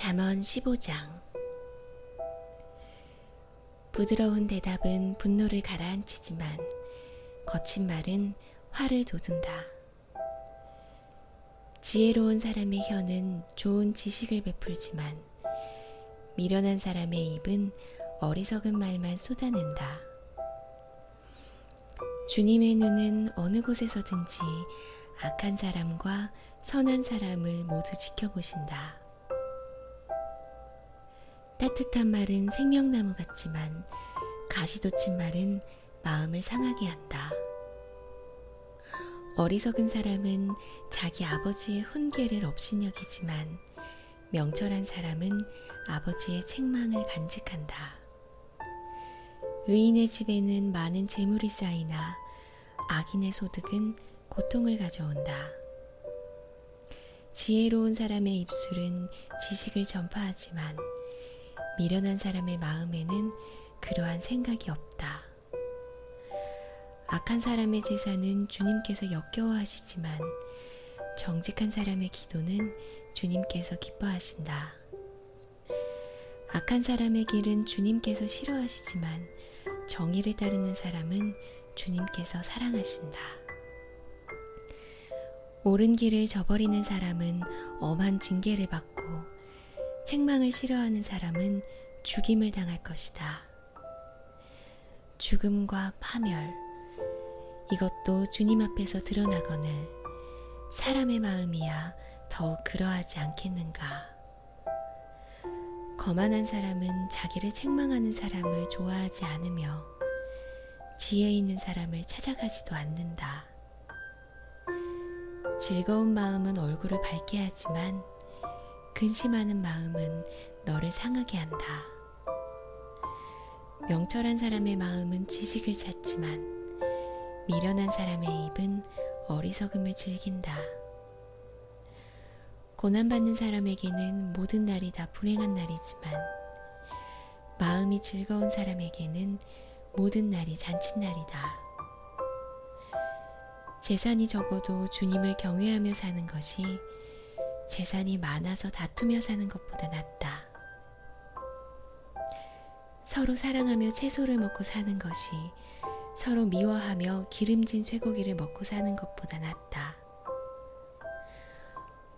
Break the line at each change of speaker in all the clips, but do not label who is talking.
잠언 15장 부드러운 대답은 분노를 가라앉히지만 거친 말은 화를 돋운다. 지혜로운 사람의 혀는 좋은 지식을 베풀지만 미련한 사람의 입은 어리석은 말만 쏟아낸다. 주님의 눈은 어느 곳에서든지 악한 사람과 선한 사람을 모두 지켜보신다. 따뜻한 말은 생명나무 같지만 가시돋친 말은 마음을 상하게 한다. 어리석은 사람은 자기 아버지의 훈계를 업신여기지만 명철한 사람은 아버지의 책망을 간직한다. 의인의 집에는 많은 재물이 쌓이나 악인의 소득은 고통을 가져온다. 지혜로운 사람의 입술은 지식을 전파하지만 미련한 사람의 마음에는 그러한 생각이 없다. 악한 사람의 제사는 주님께서 역겨워하시지만 정직한 사람의 기도는 주님께서 기뻐하신다. 악한 사람의 길은 주님께서 싫어하시지만 정의를 따르는 사람은 주님께서 사랑하신다. 옳은 길을 저버리는 사람은 엄한 징계를 받고 책망을 싫어하는 사람은 죽임을 당할 것이다. 죽음과 파멸, 이것도 주님 앞에서 드러나거늘 사람의 마음이야 더욱 그러하지 않겠는가. 거만한 사람은 자기를 책망하는 사람을 좋아하지 않으며 지혜 있는 사람을 찾아가지도 않는다. 즐거운 마음은 얼굴을 밝게 하지만 근심하는 마음은 너를 상하게 한다. 명철한 사람의 마음은 지식을 찾지만 미련한 사람의 입은 어리석음을 즐긴다. 고난받는 사람에게는 모든 날이 다 불행한 날이지만 마음이 즐거운 사람에게는 모든 날이 잔칫날이다. 재산이 적어도 주님을 경외하며 사는 것이 재산이 많아서 다투며 사는 것보다 낫다. 서로 사랑하며 채소를 먹고 사는 것이 서로 미워하며 기름진 쇠고기를 먹고 사는 것보다 낫다.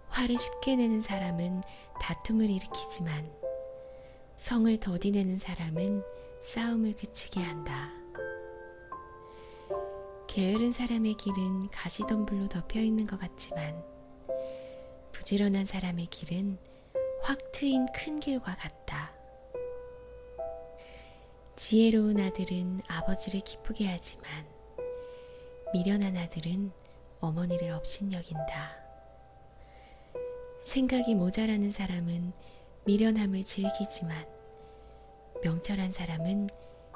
화를 쉽게 내는 사람은 다툼을 일으키지만 성을 더디내는 사람은 싸움을 그치게 한다. 게으른 사람의 길은 가시덤불로 덮여 있는 것 같지만 부지런한 사람의 길은 확 트인 큰 길과 같다. 지혜로운 아들은 아버지를 기쁘게 하지만 미련한 아들은 어머니를 업신여긴다. 생각이 모자라는 사람은 미련함을 즐기지만 명철한 사람은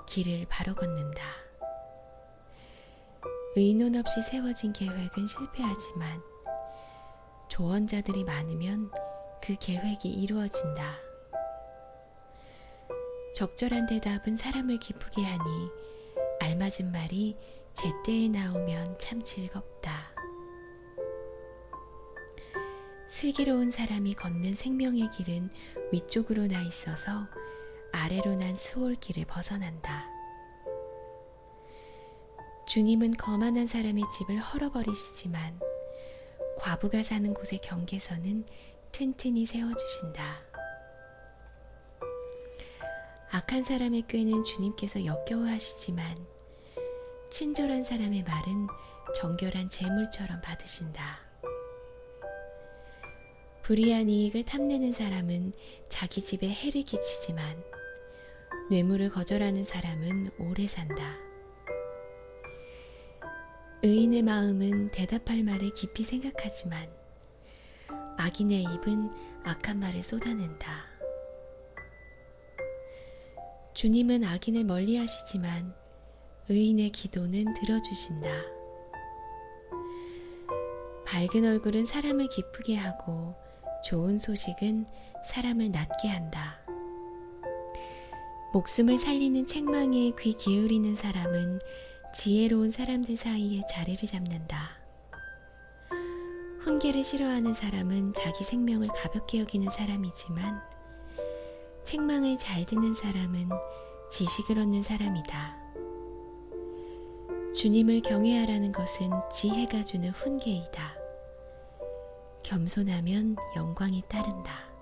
길을 바로 걷는다. 의논 없이 세워진 계획은 실패하지만 조언자들이 많으면 그 계획이 이루어진다. 적절한 대답은 사람을 기쁘게 하니 알맞은 말이 제때에 나오면 참 즐겁다. 슬기로운 사람이 걷는 생명의 길은 위쪽으로 나 있어서 아래로 난 수월길을 벗어난다. 주님은 거만한 사람의 집을 헐어버리시지만 과부가 사는 곳의 경계선은 튼튼히 세워주신다. 악한 사람의 꾀는 주님께서 역겨워하시지만 친절한 사람의 말은 정결한 재물처럼 받으신다. 불의한 이익을 탐내는 사람은 자기 집에 해를 끼치지만 뇌물을 거절하는 사람은 오래 산다. 의인의 마음은 대답할 말을 깊이 생각하지만 악인의 입은 악한 말을 쏟아낸다. 주님은 악인을 멀리 하시지만 의인의 기도는 들어주신다. 밝은 얼굴은 사람을 기쁘게 하고 좋은 소식은 사람을 낫게 한다. 목숨을 살리는 책망에 귀 기울이는 사람은 지혜로운 사람들 사이에 자리를 잡는다. 훈계를 싫어하는 사람은 자기 생명을 가볍게 여기는 사람이지만 책망을 잘 듣는 사람은 지식을 얻는 사람이다. 주님을 경외하라는 것은 지혜가 주는 훈계이다. 겸손하면 영광이 따른다.